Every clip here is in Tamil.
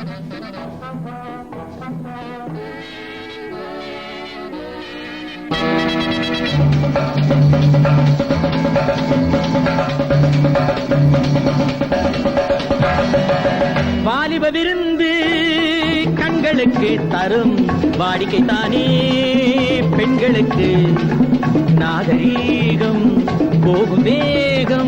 வாலிப விருந்து கண்களுக்கு தரும் வாடிக்கை தானே பெண்களுக்கு நாகரீகம் போகும் வேகம்.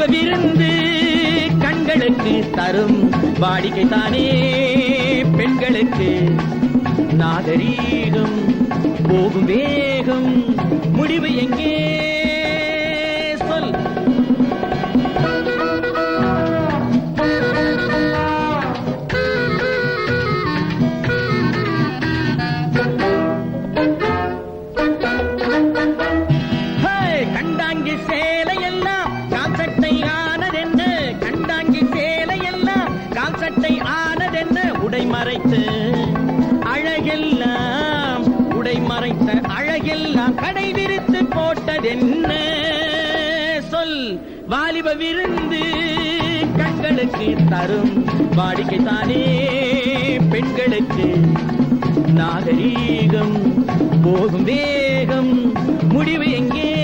வாலிப விருந்து கண்களுக்கு தரும் வாடிக்கை தானே பெண்களுக்கு. நாகரீகம் போகும் வேகம் முடிவு எங்கே? சொல். கண்டாங்கி சேலையெல்லாம் உடை மறைத்து அழகெல்லாம் உடை மறைத்த அழகெல்லாம் கடை விரித்து போட்டதென்ன? சொல் வாலிப விருந்து கண்களுக்கு தரும் வாடிக்கை தானே பெண்களுக்கு. நாகரீகம் போகும் வேகம் முடிவு எங்கே?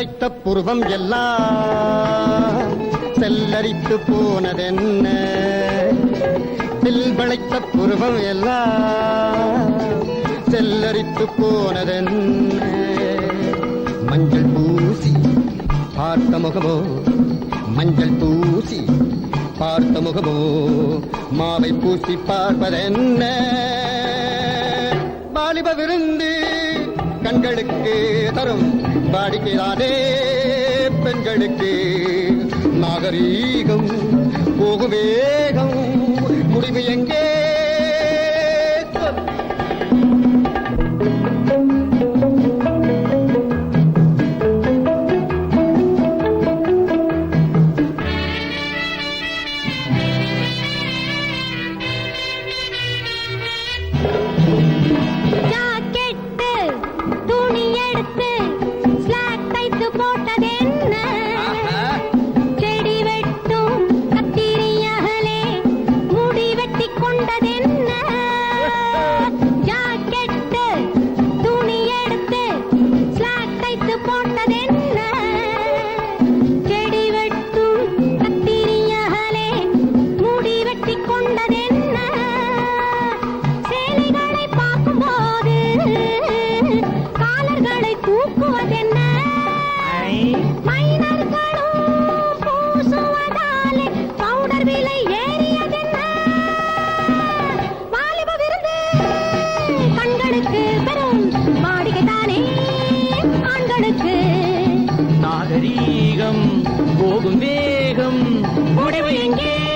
செல் புருவம் எல்லாம் செல்லரித்து போனதென்ன? செல் வளைத்த புருவம் எல்லாம் செல்லரித்து போனதென்ன? மஞ்சள் பூசி பார்த்த முகமோ? மஞ்சள் பூசி பார்த்த முகமோ? மாவை பூசி பார்ப்பதென்ன? வாலிப விருந்து கண்களுக்கு தரும் படிக்கிறானே பெண்களுக்கு. நாகரீகம் போகும் வேகம் முடிவு எங்கே? துணி எடுத்து பெண்களுக்கு பெரும் வாடிக்கைத்தானே ஆண்களுக்கு. நாகரீகம் போகும் வேகம் உடவு எங்கே?